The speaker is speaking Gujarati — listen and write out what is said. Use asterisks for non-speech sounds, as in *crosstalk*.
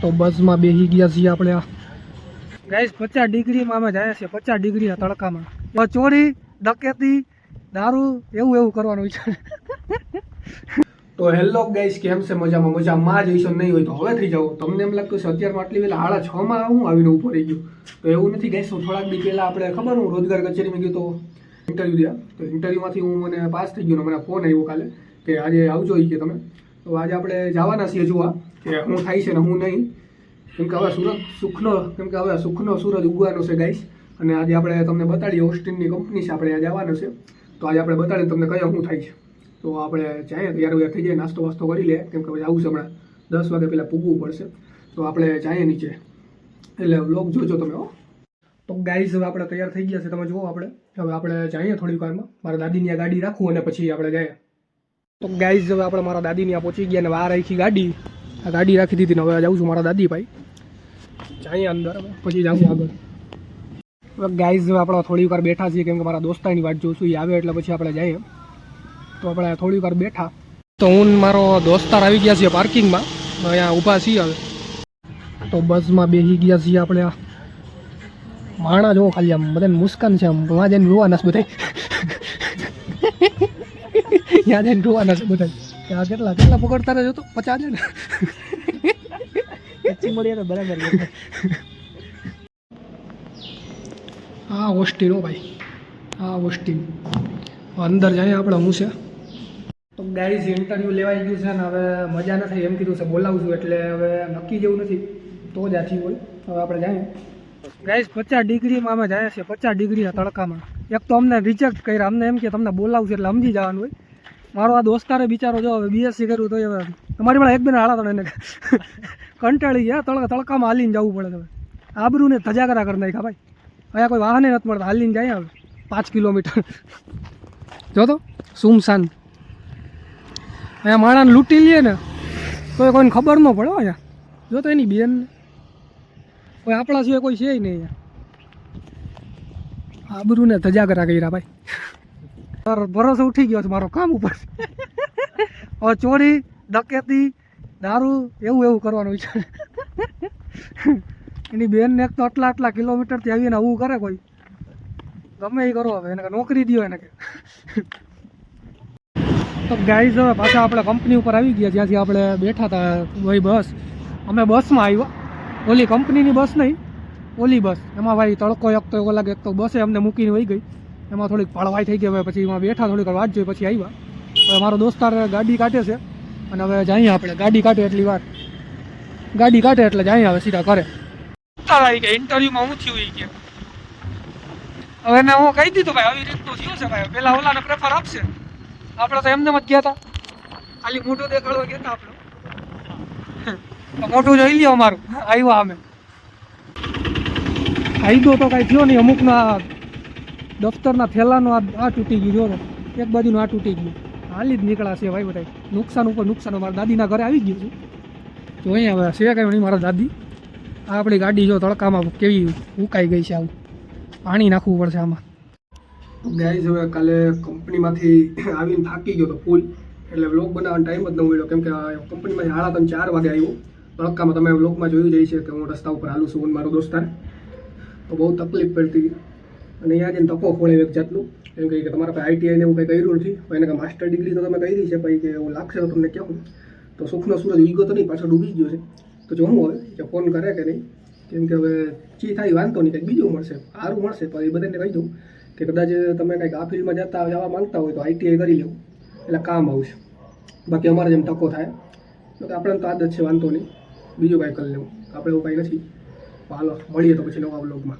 તો બસમાં બેસી ગયા છીએ આપણે આ. ગાઈસ પચાસ ડિગ્રીમાં અમે જાય છે પચાસ ડિગ્રીના તડકામાં. ચોરી, ડકેતી, દારૂ, એવું એવું કરવાનું વિચાર તો હેલો ગાઈસ કેમ છે? મજામાં મજામાં. જ નહીં હોય તો હવે થઈ જાઓ. તમને એમ લાગતું છે અત્યારમાં આટલી પહેલાં હાડા છ માં હું આવીને ઉપર રહી ગયું. તો એવું નથી ગાઈસ થોડાક દી પહેલાં આપણે ખબર હું રોજગાર કચેરીમાં ગયો તો ઇન્ટરવ્યૂ દ્યા તો ઇન્ટરવ્યૂમાંથી હું મને પાસ થઈ ગયો મને ફોન આવ્યો કાલે કે આજે આવજો ઈ કે તમે. તો આજે આપણે જવાના છીએ જોવા કે હું થાય છે ને હું નહીં. કેમ કે હવે સુરત સુખનો, કેમ કે હવે સુખનો સૂરજ ઉગવાનો છે ગાઈસ. અને આજે આપણે તમને બતાડીએ, ઓસ્ટિનની કંપની છે, આપણે આજે આવવાનું છે. તો આજે આપણે બતાડીએ તમને કયો શું થાય છે. તો આપણે જાય તૈયાર વૈયાર થઈ જાય નાસ્તો વાસ્તો કરી લે કેમ કે પછી આવું છે હમણાં. દસ વાગે પહેલાં પૂગવું પડશે. તો આપણે જઈએ નીચે. એટલે વ્લોગ જોજો તમે, હો. તો ગાઈઝ હવે આપણે તૈયાર થઈ ગયા છે. તમે જુઓ આપણે. હવે આપણે જઈએ થોડીક વારમાં. મારા દાદીની આ ગાડી રાખું અને પછી આપણે જઈએ. તો ગાઈઝ હવે આપણે મારા દાદીની આ પહોંચી ગયા અને વાર રાખી ગાડી. ગાડી રાખી દીધી ને હવે જાઉં છું મારા દાદી ભાઈ જઈએ અંદર, પછી જાઉં આગળ. હવે ગાઈઝ આપણે થોડી વાર બેઠા છીએ, કેમ કે મારા દોસ્તાની વાટ જોઉં છું, એ આવે એટલે પછી આપણે જઈએ. તો આપણે થોડી વાર બેઠા. તો હું મારો દોસ્તાર આવી ગયા છીએ પાર્કિંગમાં. અહીંયા ઊભા છીએ હવે. તો બસમાં બેસી ગયા છીએ આપણે માણા જોવો ખાલી આમ, બધાને મુસ્કાન છે આમ. વાં જઈને રોવાના છે બધા ત્યાં *laughs* જઈને રોવાના છે બધા ત્યાં કેટલા કેટલા પકડતા રહેજો તો પચાસ ને? પછી મળીએ તો બરાબર હા ઓસ્ટિન હો ભાઈ. હા ઓસ્ટિન અંદર જાય આપણે હું છે. તો ગાઈઝ ઇન્ટરવ્યૂ લેવાઈ ગયું છે ને હવે મજા નથી એમ કીધું છે બોલાવું છું એટલે હવે નક્કી જેવું નથી. તો જ આથી હોય. હવે આપણે જાય ગાઈઝ પચાસ ડિગ્રીમાં અમે જાય છે પચાસ ડિગ્રીના તડકામાં. એક તો અમને રિજેક્ટ કર્યા અમને એમ કે તમને બોલાવું છે એટલે સમજી જવાનું હોય. મારો આ દોસ્તારે બિચારો જો હવે બીએસસી કર્યું તો હવે તમારી પણ એક બેન હાડા તણે કંટાળી ગયા તડકા તડકામાં હાલીને જવું પડે તમે આબરૂને ધજાગરા કરી નાખ્યા ભાઈ. અહીંયા કોઈ વાહને નથી મળતા, હાલીને જાય હવે. પાંચ કિલોમીટર. જો તો, સુમસાન. અહીંયા માણાને લૂંટી લઈએ ને તો એ કોઈને ખબર ન પડે અહીંયા. જો તો એની બેન કોઈ આપણા સિવાય કોઈ છે નહીં અહીંયા. આબરૂને ધજાગરા કર્યા ભાઈ. ભરોસો ઉઠી ગયો છે, મારો કામ ઉપર હવે ચોરી, ડકેતી, દારૂ, એવું એવું કરવાનું વિચાર. એની બેનને એક તો આટલા આટલા કિલોમીટરથી આવીને આવું કરે કોઈ. ગમે એ કરો હવે, એને નોકરી દો એને તો ગાઈઝ હવે પાછા આપણે કંપની ઉપર આવી ગયા, જ્યાંથી આપણે બેઠા હતા ભાઈ બસ. અમે બસમાં આવ્યા. ઓલી કંપનીની બસ નહીં, ઓલી બસ. એમાં ભાઈ તડકો એક તો એવો લાગે એક તો બસે અમને મૂકીને વહી ગઈ. એમાં થોડીક પાળવાઈ થઈ ગઈ હવે પછી એમાં બેઠા થોડીક વાટ જોઈ પછી આવ્યા હવે મારો દોસ્તાર ગાડી કાઢે છે અને હવે જઈએ આપણે. ગાડી કાઢે એટલી વાર. ગાડી કાઢે એટલે જઈએ હવે સીધા કરે આવી ગયા ઇન્ટરવ્યુમાં હું થયું કે. હવે એને હું કહી દીધું ભાઈ આવી રીતનું થયું છે ભાઈ. પેલા ઓલાને પ્રેફર આપશે. આપણે તો એમને જ ગયા હતા ખાલી મોટું દેખાડવા ગયા હતા આપણે. મોટું જોઈ લ્યો અમારું. આવ્યા અમે. ફાયદો તો કાંઈ થયો નહીં અમુકના દફતરના થેલાનો આ તૂટી ગયું જો એક બાજુનું આ તૂટી ગયું. હાલી જ નીકળ્યા છે ભાઈ બધા નુકસાન ઉપર નુકસાન. મારા દાદીના ઘરે આવી ગયું છું. જોઈએ હવે છે કંઈ નહીં મારા દાદી? આ આપણી ગાડી જો તડકામાં કેવી ઉકાઈ ગઈ છે આવું. પાણી નાખવું પડશે આમાં. ગાઈઝ હવે કાલે કંપનીમાંથી આવીને થાકી ગયો તો ફૂલ એટલે વ્લોગ બનાવવાનો ટાઈમ જ ન મળ્યો. કેમ કે કંપનીમાં સાડા ત્રણ ચાર વાગે આવ્યો. તડકામાં તમે વ્લોગમાં જોયું જાય છે કે હું રસ્તા ઉપર હાલું છું મારો દોસ્તાર. તો બહુ તકલીફ પડતી. અને અહીંયા જઈને તકો ખોળે એક જાતનું. એમ કહે કે તમારા પાસે આઈટીઆઈને એવું કંઈ કર્યું નથી, પણ એને કે માસ્ટર ડિગ્રી તો તમે કરી છે, પછી કે એવું લાગશે તો તમને કહેવું તો સુખનો સૂરજ ઈગો તો નહીં, પાછો ડૂબી ગયો છે. તો જો હું હવે, કે ફોન કરે કે નહીં, કેમ કે હવે ચી થાય, વાંધો નહીં, કંઈક બીજું મળશે, સારું મળશે, પણ એ બધાને કહી દઉં કે કદાચ તમે કંઈક આ ફિલ્ડમાં જતા જવા માંગતા હોય તો આઈટીઆઈ કરી લેવું, એટલે કામ આવશે. બાકી અમારે જેમ તકો થાય, તો આપણને આપણે તો આદત છે, વાંધો નહીં, બીજું કાંઈ કરી લેવું. આપણે એવું કાંઈ નથી. હાલો, મળીએ તો પછી નવા બ્લોગમાં